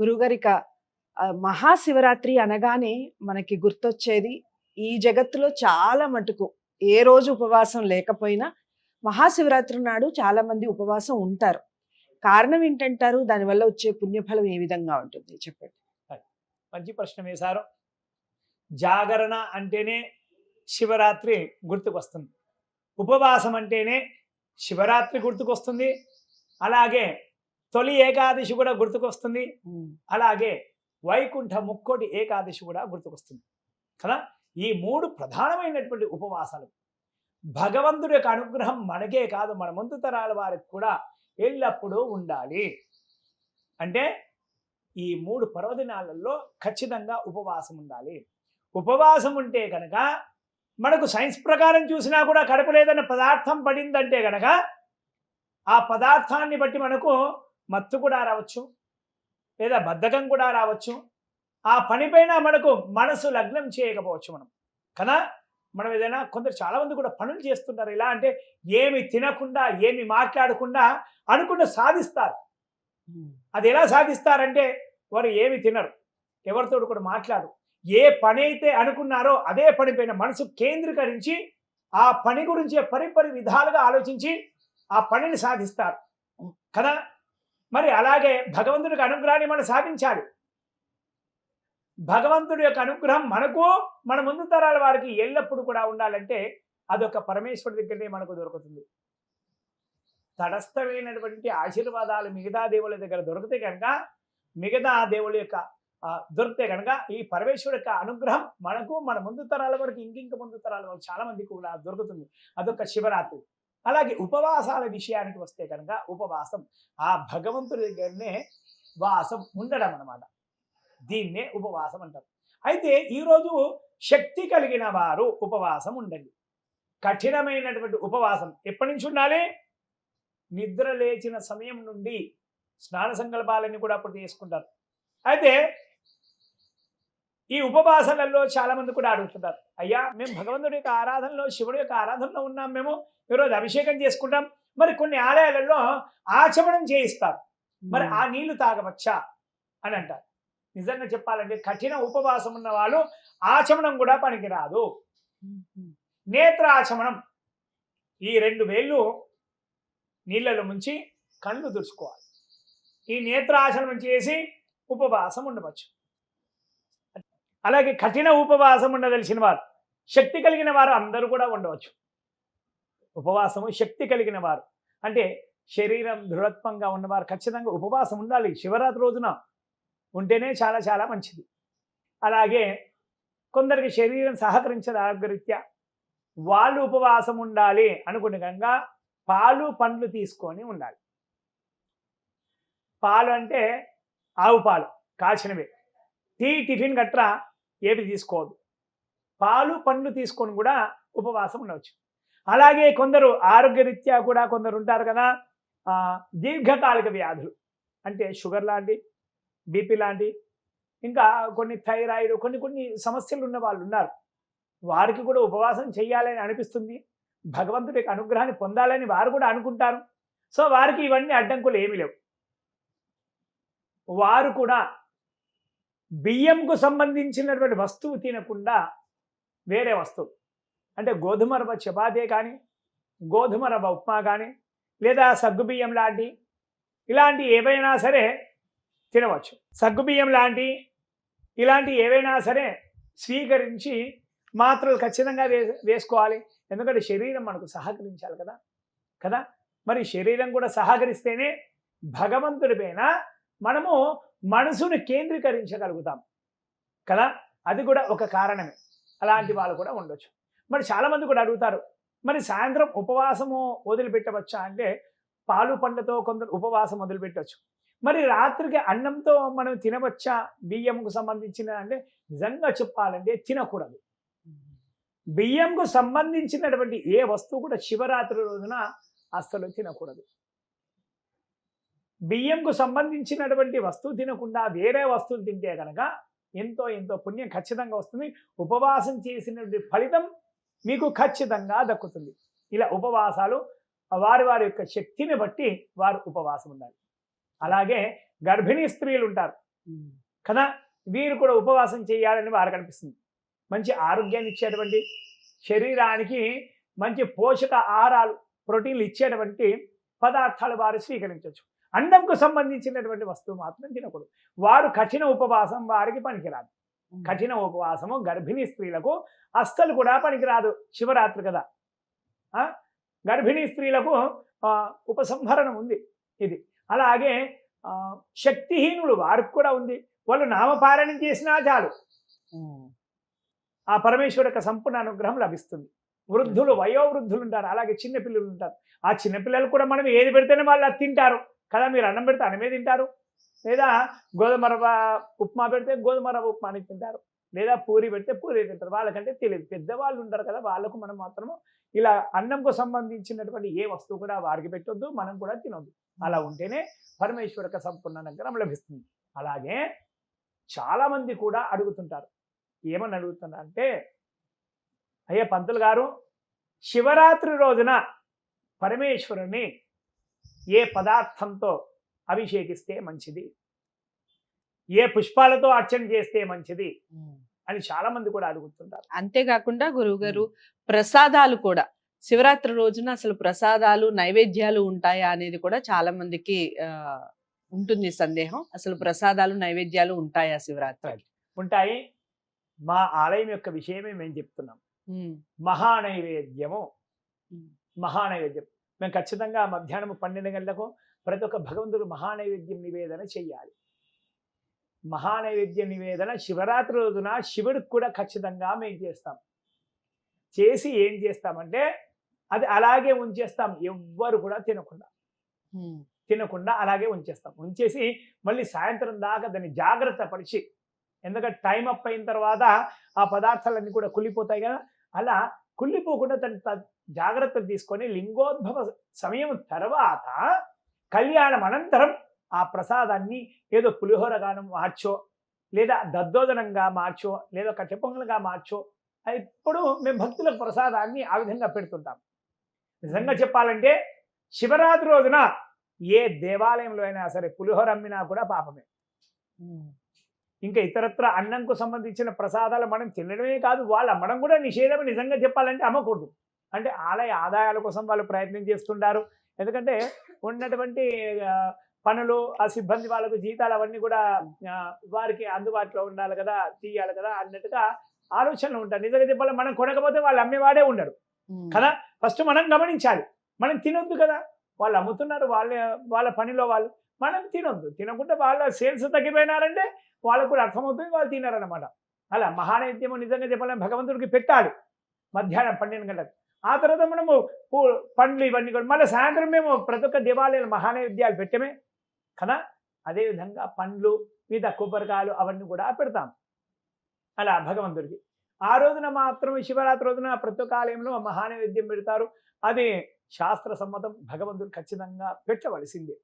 గురుగారిక మహాశివరాత్రి అనగానే మనకి గుర్తొచ్చేది ఈ జగత్తులో చాలా మటుకు ఏ రోజు ఉపవాసం లేకపోయినా మహాశివరాత్రి నాడు చాలామంది ఉపవాసం ఉంటారు. కారణం ఏంటంటారు? దానివల్ల వచ్చే పుణ్యఫలం ఏ విధంగా ఉంటుంది? చెప్పండి. మంచి ప్రశ్న వేశారు జాగరణ అంటేనే శివరాత్రి గుర్తుకొస్తుంది. ఉపవాసం అంటేనే శివరాత్రి గుర్తుకొస్తుంది. అలాగే తొలి ఏకాదశి కూడా గుర్తుకొస్తుంది. అలాగే వైకుంఠ ముక్కోటి ఏకాదశి కూడా గుర్తుకొస్తుంది. కదా? ఈ మూడు ప్రధానమైనటువంటి ఉపవాసాలు. భగవంతుడి యొక్క అనుగ్రహం మనకే కాదు మన ముందు తరాల వారికి కూడా ఎల్లప్పుడూ ఉండాలి. అంటే ఈ మూడు పర్వదినాలలో ఖచ్చితంగా ఉపవాసం ఉండాలి. ఉపవాసం ఉంటే కనుక మనకు సైన్స్ ప్రకారం చూసినా కూడా కడుపు లేదన్న పదార్థం పడిందంటే కనుక ఆ పదార్థాన్ని బట్టి మనకు మత్తు కూడా రావచ్చు లేదా బద్ధకం కూడా రావచ్చు. ఆ పనిపైన మనకు మనసు లగ్నం చేయకపోవచ్చు మనం. కదా? మనం ఏదైనా కొందరు చాలామంది కూడా పనులు చేస్తుంటారు ఎలా అంటే ఏమి తినకుండా ఏమి మాట్లాడకుండా అనుకున్న సాధిస్తారు. అది ఎలా సాధిస్తారంటే వారు ఏమి తినరు ఎవరితో కూడా మాట్లాడు ఏ పని అయితే అనుకున్నారో అదే పనిపైన మనసు కేంద్రీకరించి ఆ పని గురించి పరిపరి విధాలుగా ఆలోచించి ఆ పనిని సాధిస్తారు. కదా? మరి అలాగే భగవంతుడికి అనుగ్రహాన్ని మనం సాధించాలి. భగవంతుడి యొక్క అనుగ్రహం మనకు మన ముందు తరాల వారికి ఎల్లప్పుడూ కూడా ఉండాలంటే అదొక పరమేశ్వరుడి దగ్గరనే మనకు దొరుకుతుంది. తటస్థమైనటువంటి ఆశీర్వాదాలు మిగతా దేవుళ్ళ దగ్గర దొరికితే కనుక మిగతా దేవుళ్ళ యొక్క దొరికితే కనుక ఈ పరమేశ్వరుడు యొక్క అనుగ్రహం మనకు మన ముందు తరాల వరకు ఇంకింక ముందు తరాల వరకు చాలా మందికి కూడా దొరుకుతుంది. అదొక శివరాత్రి. అలాగే ఉపవాసాల విషయానికి వస్తే కనుక ఉపవాసం ఆ భగవంతుడి దగ్గరనే వాసం ఉండడం అన్నమాట. దీన్నే ఉపవాసం అంటారు. అయితే ఈరోజు శక్తి కలిగిన వారు ఉపవాసం ఉండండి. కఠినమైనటువంటి ఉపవాసం ఎప్పటి నుంచి ఉండాలి? నిద్ర లేచిన సమయం నుండి స్నాన సంకల్పాలన్నీ కూడా అప్పుడు చేసుకుంటారు. అయితే ఈ ఉపవాసాలలో చాలా మంది కూడా అడుగుతుంటారు అయ్యా మేము భగవంతుడి యొక్క ఆరాధనలో శివుడి యొక్క ఆరాధనలో ఉన్నాం మేము ఈరోజు అభిషేకం చేసుకుంటాం మరి కొన్ని ఆలయాలలో ఆచమనం చేయిస్తారు మరి ఆ నీళ్ళు తాగవచ్చా? అని అంటారు. నిజంగా చెప్పాలంటే కఠిన ఉపవాసం ఉన్న వాళ్ళు ఆచమనం కూడా పనికిరాదు. ఉమ్, నేత్రాచమనం. ఈ రెండు వేళ్ళు నీళ్ళలో ముంచి కళ్ళు దుడుచుకోవాలి ఈ నేత్రాచమనం చేసి ఉపవాసం ఉండవచ్చు. అలాగే కఠిన ఉపవాసం ఉండదలిసిన వారు శక్తి కలిగిన వారు అందరూ కూడా ఉండవచ్చు. ఉపవాసము శక్తి కలిగిన వారు. అంటే శరీరం దృఢత్వంగా ఉన్నవారు ఖచ్చితంగా ఉపవాసం ఉండాలి. శివరాత్రి రోజున ఉంటేనే చాలా చాలా మంచిది. అలాగే కొందరికి శరీరం సహకరించదు ఆరోగ్యరీత్యా. వాళ్ళు ఉపవాసం ఉండాలి అనుకునే కనుక పాలు పండ్లు తీసుకొని ఉండాలి. పాలు అంటే ఆవు పాలు కాచినవి టీ టిఫిన్ గట్రా ఏవి తీసుకోవద్దు పాలు పండ్లు తీసుకొని కూడా ఉపవాసం ఉండవచ్చు. అలాగే కొందరు ఆరోగ్యరీత్యా కూడా కొందరు ఉంటారు కదా దీర్ఘకాలిక వ్యాధులు. అంటే షుగర్ లాంటి బీపీ లాంటి ఇంకా కొన్ని థైరాయిడ్ కొన్ని కొన్ని సమస్యలు ఉన్న వాళ్ళు ఉన్నారు. వారికి కూడా ఉపవాసం చేయాలని అనిపిస్తుంది. భగవంతుడి యొక్క అనుగ్రహాన్ని పొందాలని వారు కూడా అనుకుంటారు. సో వారికి ఇవన్నీ అడ్డంకులు ఏమీ లేవు. వారు కూడా బియ్యంకు సంబంధించినటువంటి వస్తువు తినకుండా వేరే వస్తువు. అంటే గోధుమ రవ్వ చపాతీ కానీ గోధుమ రవ్వ ఉప్మా కానీ లేదా సగ్గుబియ్యం లాంటి ఇలాంటి ఏవైనా సరే తినవచ్చు. సగ్గుబియ్యం లాంటి ఇలాంటి ఏవైనా సరే స్వీకరించి మాత్రలు ఖచ్చితంగా వే వేసుకోవాలి. ఎందుకంటే శరీరం మనకు సహకరించాలి కదా. కదా? మరి శరీరం కూడా సహకరిస్తేనే భగవంతుడి పైన మనము మనసును కేంద్రీకరించగలుగుతాం కదా? అది కూడా ఒక కారణమే. అలాంటి వాళ్ళు కూడా ఉండొచ్చు. మరి చాలా మంది కూడా అడుగుతారు మరి సాయంత్రం ఉపవాసము వదిలిపెట్టవచ్చా? అంటే పాలు పండ్లతో కొందరు ఉపవాసం వదిలిపెట్టవచ్చు మరి రాత్రికి అన్నంతో మనం తినవచ్చా? బియ్యంకు సంబంధించిన అంటే నిజంగా చెప్పాలంటే తినకూడదు. బియ్యంకు సంబంధించినటువంటి ఏ వస్తువు కూడా శివరాత్రి రోజున అస్సలు తినకూడదు. బియ్యంకు సంబంధించినటువంటి వస్తువు తినకుండా వేరే వస్తువులు తింటే కనుక ఎంతో ఎంతో పుణ్యం ఖచ్చితంగా వస్తుంది. ఉపవాసం చేసినటువంటి ఫలితం మీకు ఖచ్చితంగా దక్కుతుంది. ఇలా ఉపవాసాలు వారి వారి యొక్క శక్తిని బట్టి వారు ఉపవాసం ఉండాలి. అలాగే గర్భిణీ స్త్రీలు ఉంటారు. కదా? వీరు కూడా ఉపవాసం చేయాలని వారికి అనిపిస్తుంది. మంచి ఆరోగ్యాన్ని ఇచ్చేటువంటి శరీరానికి మంచి పోషక ఆహారాలు ప్రోటీన్లు ఇచ్చేటువంటి పదార్థాలు వారు స్వీకరించవచ్చు. అండంకు సంబంధించినటువంటి వస్తువు మాత్రం తినకూడదు. వారు కఠిన ఉపవాసం వారికి పనికిరాదు. కఠిన ఉపవాసము గర్భిణీ స్త్రీలకు అస్సలు కూడా పనికిరాదు. శివరాత్రి కదా? గర్భిణీ స్త్రీలకు ఉపసంహరణం ఉంది ఇది. అలాగే శక్తిహీనులు వారికి కూడా ఉంది. వాళ్ళు నామపారాయణం చేసినా చాలు. ఆ పరమేశ్వరు యొక్క సంపూర్ణ అనుగ్రహం లభిస్తుంది. వృద్ధులు వయోవృద్ధులు ఉంటారు. అలాగే చిన్నపిల్లలు ఉంటారు. ఆ చిన్నపిల్లలు కూడా మనం ఏది పెడితేనే వాళ్ళు అది తింటారు. కదా మీరు అన్నం పెడితే అన్నమే తింటారు? లేదా గోధుమ రవ్వ ఉప్మా పెడితే గోధుమ రవ్వ ఉప్మాని తింటారు? లేదా పూరి పెడితే పూరి తింటారు. వాళ్ళకంటే తెలియదు. పెద్దవాళ్ళు ఉంటారు కదా వాళ్ళకు మనం మాత్రము ఇలా అన్నంకు సంబంధించినటువంటి ఏ వస్తువు కూడా వారికి పెట్టొద్దు మనం కూడా తినొద్దు. అలా ఉంటేనే పరమేశ్వర సంపూర్ణ అనుగ్రహం లభిస్తుంది. అలాగే చాలామంది కూడా అడుగుతుంటారు. ఏమని అడుగుతున్నారు అంటే అయ్యా పంతులు గారు శివరాత్రి రోజున పరమేశ్వరుని ఏ పదార్థంతో అభిషేకిస్తే మంచిది? ఏ పుష్పాలతో అర్చన చేస్తే మంచిది? అని చాలా మంది కూడా అడుగుతుంటారు అంతేకాకుండా గురువు గారు ప్రసాదాలు కూడా శివరాత్రి రోజున అసలు ప్రసాదాలు నైవేద్యాలు ఉంటాయా అనేది కూడా చాలా మందికి ఉంటుంది సందేహం. అసలు ప్రసాదాలు నైవేద్యాలు ఉంటాయా శివరాత్రి? ఉంటాయి. మా ఆలయం యొక్క విషయమే మేము చెప్తున్నాం. మహానైవేద్యము. మహానైవేద్యం. మేము ఖచ్చితంగా మధ్యాహ్నం పన్నెండు గంటలకు ప్రతి ఒక్క భగవంతుడు మహానైవేద్యం నివేదన చెయ్యాలి మహానైవేద్య నివేదన శివరాత్రి రోజున శివుడికి కూడా ఖచ్చితంగా మేము చేస్తాం. చేసి ఏం చేస్తామంటే అది అలాగే ఉంచేస్తాం. ఎవ్వరు కూడా తినకుండా. తినకుండా అలాగే ఉంచేస్తాం. ఉంచేసి మళ్ళీ సాయంత్రం దాకా దాన్ని జాగ్రత్త పరిచి ఎందుకంటే టైం అప్ అయిన తర్వాత ఆ పదార్థాలన్నీ కూడా కుళ్ళిపోతాయి కదా అలా కుళ్ళిపోకుండా తను త- జాగ్రత్తలు తీసుకొని లింగోద్భవ సమయం తర్వాత కళ్యాణం అనంతరం ఆ ప్రసాదాన్ని ఏదో పులిహోరగాను మార్చో లేదా దద్దోదనంగా మార్చో లేదా కట్టెపొంగలుగా మార్చో ఇప్పుడు మేము భక్తులకు ప్రసాదాన్ని ఆ విధంగా పెడుతుంటాం. నిజంగా చెప్పాలంటే శివరాత్రి రోజున ఏ దేవాలయంలో అయినా సరే పులిహోర అమ్మినా కూడా పాపమే. ఇంకా ఇతరత్ర అన్నంకు సంబంధించిన ప్రసాదాలు మనం తినడమే కాదు వాళ్ళు అమ్మడం కూడా నిషేధం నిజంగా చెప్పాలంటే అమ్మకూడదు. అంటే ఆలయ ఆదాయాల కోసం వాళ్ళు ప్రయత్నం చేస్తుంటారు. ఎందుకంటే ఉన్నటువంటి పనులు ఆ సిబ్బంది వాళ్ళకు జీతాలు అవన్నీ కూడా వారికి అందుబాటులో ఉండాలి కదా తీయాలి కదా అన్నట్టుగా ఆలోచనలు ఉంటాయి. నిజంగా చెప్పాలి మనం కొనకపోతే వాళ్ళు అమ్మేవాడే ఉమ్, కదా? ఫస్ట్ మనం గమనించాలి. మనం తినొద్దు కదా? వాళ్ళు అమ్ముతున్నారు వాళ్ళ వాళ్ళ పనిలో వాళ్ళు. మనం తినొద్దు. తినకుండా వాళ్ళ సేల్స్ తగ్గిపోయినారంటే వాళ్ళకు కూడా అర్థమవుతుంది వాళ్ళు తినారనమాట అలా మహానైద్యము నిజంగా చెప్పాలని భగవంతుడికి పెట్టాలి. మధ్యాహ్నం పన్నెండు గంటలకు. ఆ తర్వాత మనము పూ- పండ్లు ఇవన్నీ కూడా మళ్ళీ సాయంత్రం మేము ప్రతి ఒక్క దేవాలయాలు మహానైవేద్యాలు పెట్టమే. కదా? అదేవిధంగా పండ్లు మిగతా కొబ్బరికాయలు అవన్నీ కూడా పెడతాం. అలా భగవంతుడికి. ఆ రోజున మాత్రం శివరాత్రి రోజున ప్రతి ఒక్క ఆలయంలో మహానైవేద్యం పెడతారు. అది శాస్త్ర సమ్మతం భగవంతుడు ఖచ్చితంగా పెట్టవలసిందే.